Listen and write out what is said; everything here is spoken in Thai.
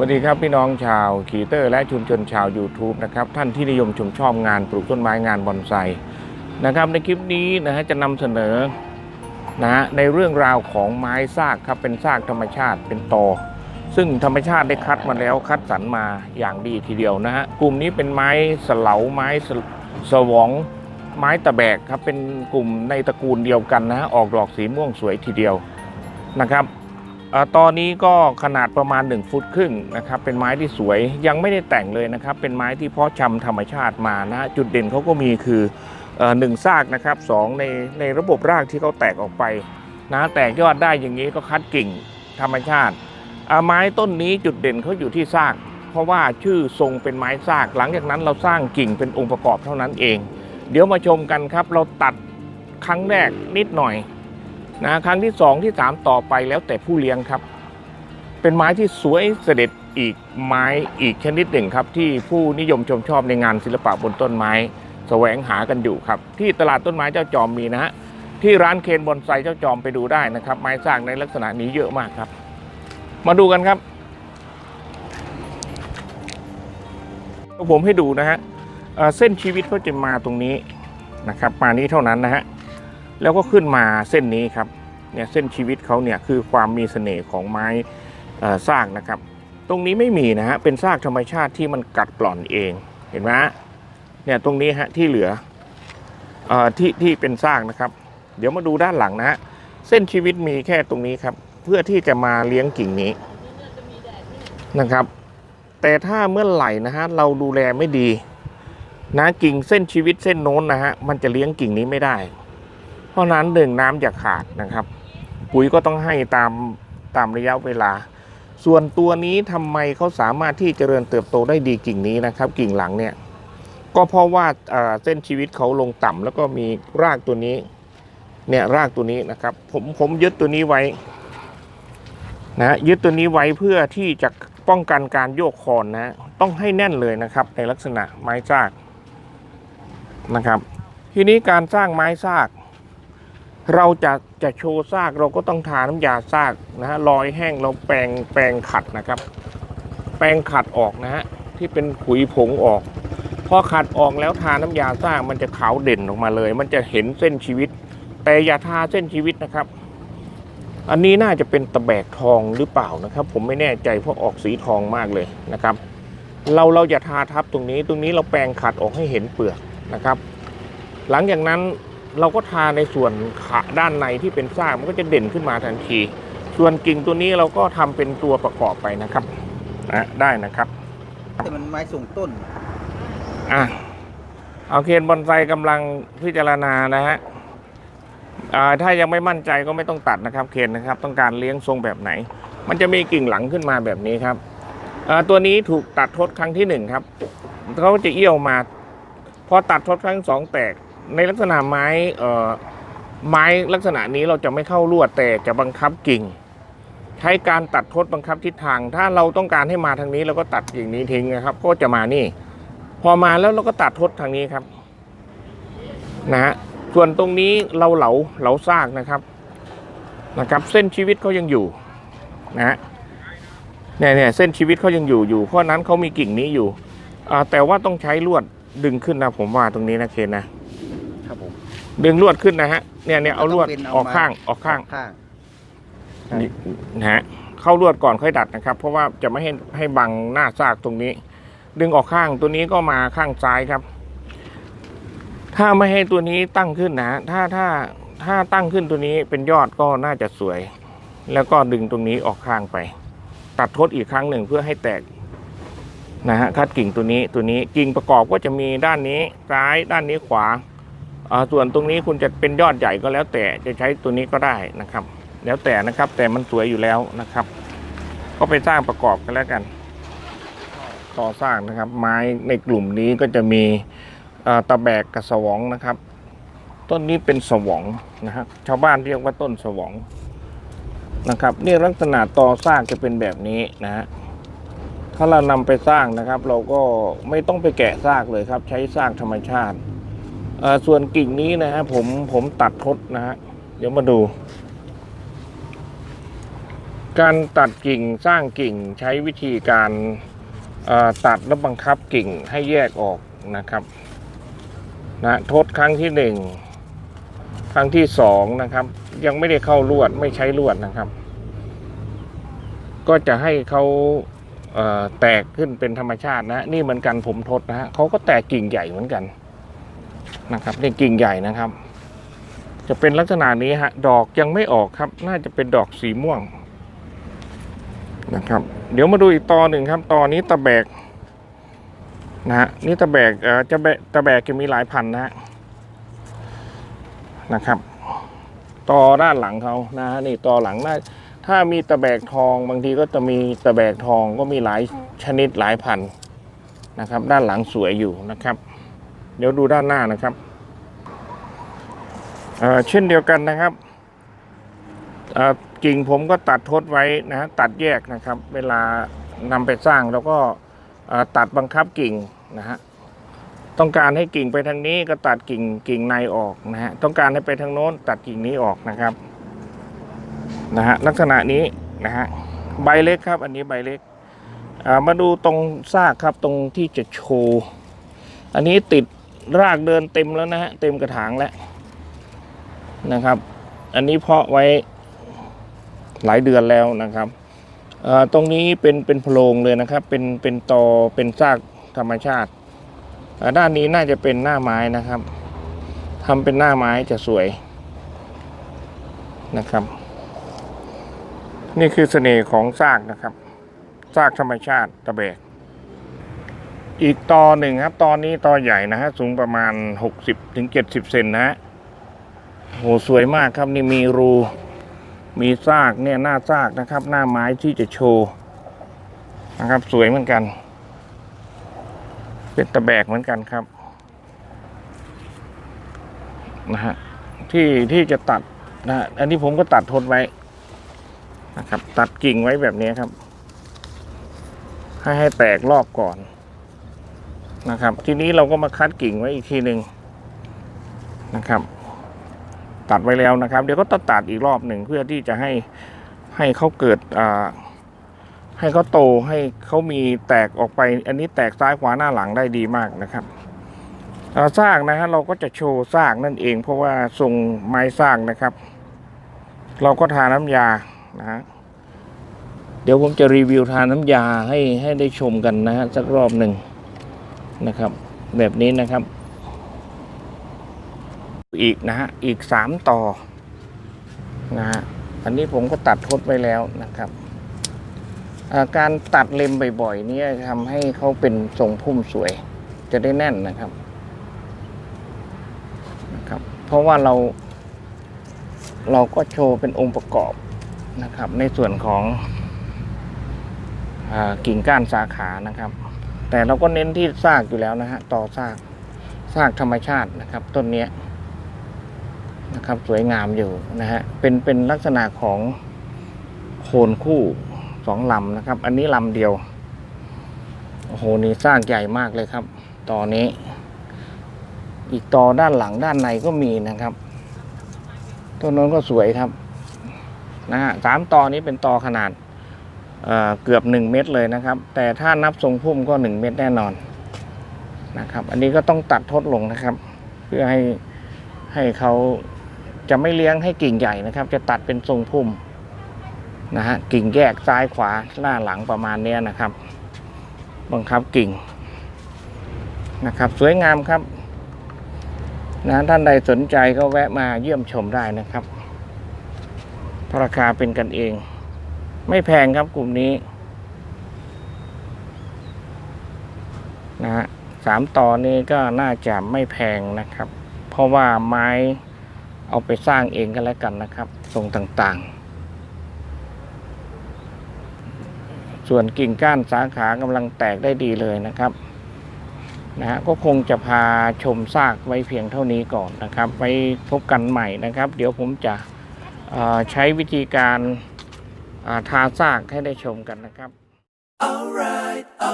วัสดีครับพี่น้องชาวขีเตอร์และชุมชนชาว YouTube นะครับท่านที่นิยมชมชอบงานปลูกต้นไม้งานบอนไซนะครับในคลิปนี้นะฮะจะนำเสนอนะฮะในเรื่องราวของไม้ซากครับเป็นซากธรรมชาติเป็นตอ ซึ่งธรรมชาติได้คัดมาแล้วคัดสรรมาอย่างดีทีเดียวนะฮะกลุ่มนี้เป็นไม้สหลาไม้สสวองไม้ตะแบกครับเป็นกลุ่มในตระกูลเดียวกันนะฮะออกดอกสีม่วงสวยทีเดียวนะครับ ตอนนี้ก็ขนาดประมาณ 1 ฟุตครึ่งนะครับ เป็นไม้ที่สวยยังไม่ได้แต่งเลยนะครับ เป็นไม้ที่เพาะชำธรรมชาติมานะ จุดเด่นเขาก็มีคือหนึ่งซากนะครับสองในในระบบรากที่เขาแตกออกไปนะแตกยอดได้อย่างนี้ก็คัดกิ่งธรรมชาติไม้ต้นนี้จุดเด่นเขาอยู่ที่ซาก เพราะว่าชื่อทรงเป็นไม้ซากหลังจากนั้นเราสร้างกิ่งเป็นองค์ประกอบเท่านั้นเอง เดี๋ยวมาชมกันครับ เราตัดครั้งแรกนิดหน่อย นะครั้งที่ 2 ที่ 3 ต่อไปแล้วแต่ผู้เลี้ยงครับ เป็นไม้ที่สวยเสด็จอีกไม้อีกชนิดหนึ่งครับ ที่ผู้นิยมชมชอบในงานศิลปะบนต้นไม้แสวงหากันอยู่ครับ ที่ตลาดต้นไม้เจ้าจอมมีนะฮะที่ร้านเคนบอนไซเจ้าจอมไปดูได้นะครับ ไม้สร้างในลักษณะนี้เยอะมากครับ มาดูกันครับผมให้ดูนะฮะเอ่อเส้นชีวิตเขาจะมาตรงนี้นะครับ มานี้เท่านั้นนะฮะ แล้วก็ขึ้นมาเส้นนี้ครับเนี่ยเส้นชีวิตเขาเนี่ยคือความมีเสน่ห์ของไม้เอ่อซากนะครับ ตรงนี้ไม่มีนะฮะเป็นซากธรรมชาติที่มันกัดกร่อนเองเห็นไหมเนี่ยตรงนี้ฮะที่เหลืออที่ที่เป็นซากนะครับ เดี๋ยวมาดูด้านหลังนะฮะเส้นชีวิตมีแค่ตรงนี้ครับ เพื่อที่จะมาเลี้ยงกิ่งนี้นะครับ แต่ถ้าเมื่อไหร่นะฮะเราดูแลไม่ดีนะกิ่งเส้นชีวิตเส้นโน้นนะฮะมันจะเลี้ยงกิ่งนี้ไม่ได้ ราะนั้นหนึ่งน้ำอย่าขาดนะครับ ปุ๋ยก็ต้องให้ตามตามระยะเวลา ส่วนตัวนี้ทำไมเขาสามารถที่เจริญเติบโตได้ดีกิ่งนี้นะครับ กิ่งหลังเนี่ยก็เพราะว่าเอ่อเส้นชีวิตเขาลงต่ำแล้วก็มีรากตัวนี้เนี่ยรากตัวนี้นะครับ ผมผมยึดตัวนี้ไว้นะยึดตัวนี้ไว้เพื่อที่จะป้องกันการโยกคอนนะ ต้องให้แน่นเลยนะครับ ในลักษณะไม้ซากนะครับ ทีนี้การสร้างไม้ซาก เราจะจะโชว์ซากเราก็ต้องทาน้ำยาซากนะฮะรอยแห้งเราแปรงแปรงขัดนะครับ แปรงขัดออกนะฮะที่เป็นขุยผงออก พอขัดออกแล้วทาน้ำยาซากมันจะขาวเด่นออกมาเลย มันจะเห็นเส้นชีวิต แต่อย่าทาเส้นชีวิตนะครับ อันนี้น่าจะเป็นตะแบกทองหรือเปล่านะครับ ผมไม่แน่ใจเพราะออกสีทองมากเลยนะครับ เราเราอย่าทาทับตรงนี้ตรงนี้เราแปรงขัดออกให้เห็นเปลือกนะครับ หลังจากนั้น เราก็ทาในส่วนขาด้านในที่เป็นซากมันก็จะเด่นขึ้นมาทันที ส่วนกิ่งตัวนี้เราก็ทำเป็นตัวประกอบไปนะครับนะได้นะครับแต่มันไม้สูงต้นอะเอาเคนบอนไซกำลังพิจารณานะฮะอ่าถ้ายังไม่มั่นใจก็ไม่ต้องตัดนะครับเคนนะครับ ต้องการเลี้ยงทรงแบบไหน มันจะมีกิ่งหลังขึ้นมาแบบนี้ครับอ่าตัวนี้ถูกตัดทดครั้งที่หนึ่งครับเขาจะเอี้ยวมาพอตัดทดครั้งสองแตก ในลักษณะไม้ไม้ลักษณะนี้เราจะไม่เข้าลวดแต่จะบังคับกิ่ง ใช้การตัดทดบังคับทิศทาง ถ้าเราต้องการให้มาทางนี้เราก็ตัดกิ่งนี้ทิ้งนะครับ ก็จะมานี่ พอมาแล้วเราก็ตัดทดทางนี้ครับนะฮะส่วนตรงนี้เราเหลาเหลาซากนะครับนะครับ เส้นชีวิตเขายังอยู่นะฮะเนี่ยเนี่ยเส้นชีวิตเขายังอยู่อยู่ เพราะนั้นเขามีกิ่งนี้อยู่แต่ว่าต้องใช้ลวดดึงขึ้นนะผมว่าตรงนี้นะเคนนะ ดึงลวดขึ้นนะฮะ เนี่ยเนี่ยเอาลวดต้งป็นออกมข้างออกข้างข้างนี่นะฮะเข้าลวดก่อนค่อยดัดนะครับ เพราะว่าจะไม่ให้ให้บังหน้าซากตรงนี้ ดึงออกข้างตัวนี้ก็มาข้างซ้ายครับ ถ้าไม่ให้ตัวนี้ตั้งขึ้นนะ ถ้าถ้าถ้าตั้งขึ้นตัวนี้เป็นยอดก็น่าจะสวย แล้วก็ดึงตรงนี้ออกข้างไป ตัดทดอีกครั้งหนึ่งเพื่อให้แตกนะฮะคัดกิ่งตัวนี้ตัวนี้กิ่งประกอบก็จะมีด้านนี้ซ้ายด้านนี้ขวาอ่า ส่วนตรงนี้คุณจะเป็นยอดใหญ่ก็แล้วแต่จะใช้ตัวนี้ก็ได้นะครับ แล้วแต่นะครับแต่มันสวยอยู่แล้วนะครับ ก็ไปสร้างประกอบกันแล้วกันก่อสร้างนะครับ ไม้ในกลุ่มนี้ก็จะมีตะแบกกับสวองนะครับ ต้นนี้เป็นสวองนะครับชาวบ้านเรียกว่าต้นสวองนะครับนี่ลักษณะต่อสร้างจะเป็นแบบนี้นะฮะถ้าเรานำไปสร้างนะครับ เราก็ไม่ต้องไปแกะซากเลยครับ ใช้ซากธรรมชาติ ส่วนกิ่งนี้นะฮะผมผมตัดทดนะฮะเดี๋ยวมาดู การตัดกิ่งสร้างกิ่งใช้วิธีการตัดและบังคับกิ่งให้แยกออกนะครับนะทดครั้งที่หนึ่งครั้งที่สองนะครับ ยังไม่ได้เข้าลวดไม่ใช้ลวดนะครับ ก็จะให้เขาเแตกขึ้นเป็นธรรมชาตินะ นี่เหมือนกันผมทดนะฮะเขาก็แตกกิ่งใหญ่เหมือนกัน นะครับนี่กิ่งใหญ่นะครับ จะเป็นลักษณะนี้ฮะดอกยังไม่ออกครับ น่าจะเป็นดอกสีม่วงนะครับ เดี๋ยวมาดูอีกตอหนึ่งครับตอนี้ตะแบกนะฮะนี่ตะแบกเอ่อจะแบกตะแบกจะมีหลายพันนะฮะนะครับตอด้านหลังเขานะฮะนี่ตอหลังน่าถ้ามีตะแบกทองบางทีก็จะมีตะแบกทองก็มีหลายชนิดหลายพันนะครับ ด้านหลังสวยอยู่นะครับ เดี๋ยวดูด้านหน้านะครับเเช่นเดียวกันนะครับกิ่งผมก็ตัดทดไว้นะฮะตัดแยกนะครับ เวลานำไปสร้างแล้วก็ตัดบังคับกิ่งนะฮะต้องการให้กิ่งไปทางนี้ก็ตัดกิ่งกิ่งในออกนะฮะต้องการให้ไปทางโน้นตัดกิ่งนี้ออกนะครับนะฮะลักษณะนี้นะฮะใบเล็กครับ อันนี้ใบเล็กมาดูตรงซากครับตรงที่จะโชว์ อันนี้ติด รากเดินเต็มแล้วนะฮะเต็มกระถางแล้วนะครับ อันนี้เพาะไว้หลายเดือนแล้วนะครับตรงนี้เป็นเป็นโพรงเลยนะครับ เป็นเป็นตอเป็นซากธรรมชาติด้านนี้น่าจะเป็นหน้าไม้นะครับทำเป็นหน้าไม้จะสวยนะครับ นี่คือเสน่ห์ของซากนะครับซากธรรมชาติตะแบก อีกตอหนึ่งครับ ตอนนี้ตอใหญ่นะฮะ สูงประมาณ60-70ถึง70เซนนะฮะโหสวยมากครับนี่มีรู มีซากเนี่ยหน้าซากนะครับ หน้าไม้ที่จะโชว์นะครับ สวยเหมือนกัน เป็นตะแบกเหมือนกันครับนะฮะที่ที่จะตัดนะฮะอันนี้ผมก็ตัดทนไว้นะครับ ตัดกิ่งไว้แบบนี้ครับ ให้ให้แตกรอบก่อน นะครับ ทีนี้เราก็มาคัดกิ่งไว้อีกทีหนึ่งนะครับ ตัดไว้แล้วนะครับ เดี๋ยวก็ตัดตัดอีกรอบหนึ่งเพื่อที่จะให้ให้เขาเกิดอ่าให้เขาโตให้เขามีแตกออกไป อันนี้แตกซ้ายขวาหน้าหลังได้ดีมากนะครับอ่าซากนะฮะเราก็จะโชว์ซากนั่นเอง เพราะว่าทรงไม้ซากนะครับ เราก็ทาน้ำยานะฮะเดี๋ยวผมจะรีวิวทาน้ำยาให้ให้ได้ชมกันนะฮะสักรอบหนึ่ง นะครับ แบบนี้นะครับ อีกนะฮะอีกสามต่อนะฮะอันนี้ผมก็ตัดทดไว้แล้วนะครับาการตัดเล็มบ่อยๆนี่ทำให้เขาเป็นทรงพุ่มสวย จะได้แน่นนะครับนะครับ เพราะว่าเรา เราก็โชว์เป็นองค์ประกอบนะครับ ในส่วนของอกิ่งก้านสาขานะครับ แต่เราก็เน้นที่ซากอยู่แล้วนะฮะต่อซากซากธรรมชาตินะครับ ต้นเนี้ยนะครับ สวยงามอยู่นะฮะเป็นเป็นลักษณะของโคนคู่สองลำนะครับ อันนี้ลำเดียวโอ้โหนี่สร้างใหญ่มากเลยครับตอนี้ อีกตอด้านหลังด้านในก็มีนะครับต้นนั้นก็สวยครับนะฮะสามตอนี้เป็นตอขนาด เกือบหนึ่งเมตรเลยนะครับ แต่ถ้านับทรงพุ่มก็หนึ่งเมตรแน่นอนนะครับ อันนี้ก็ต้องตัดทดลงนะครับ เพื่อให้ให้เขาจะไม่เลี้ยงให้กิ่งใหญ่นะครับ จะตัดเป็นทรงพุ่มนะฮะกิ่งแยกซ้ายขวาหน้าหลังประมาณเนี้ยนะครับ บังคับกิ่งนะครับ สวยงามครับนะท่านใดสนใจก็แวะมาเยี่ยมชมได้นะครับราคาเป็นกันเอง ไม่แพงครับกลุ่มนี้นะฮะสามต่อนี้ก็น่าจะไม่แพงนะครับ เพราะว่าไม้เอาไปสร้างเองก็แล้วกันนะครับทรงต่างๆ ส่วนกิ่งก้านสาขากำลังแตกได้ดีเลยนะครับนะฮะก็คงจะพาชมซากไว้เพียงเท่านี้ก่อนนะครับ ไว้พบกันใหม่นะครับ เดี๋ยวผมจะใช้วิธีการ ทาซากให้ได้ชมกันนะครับ Alright, alright,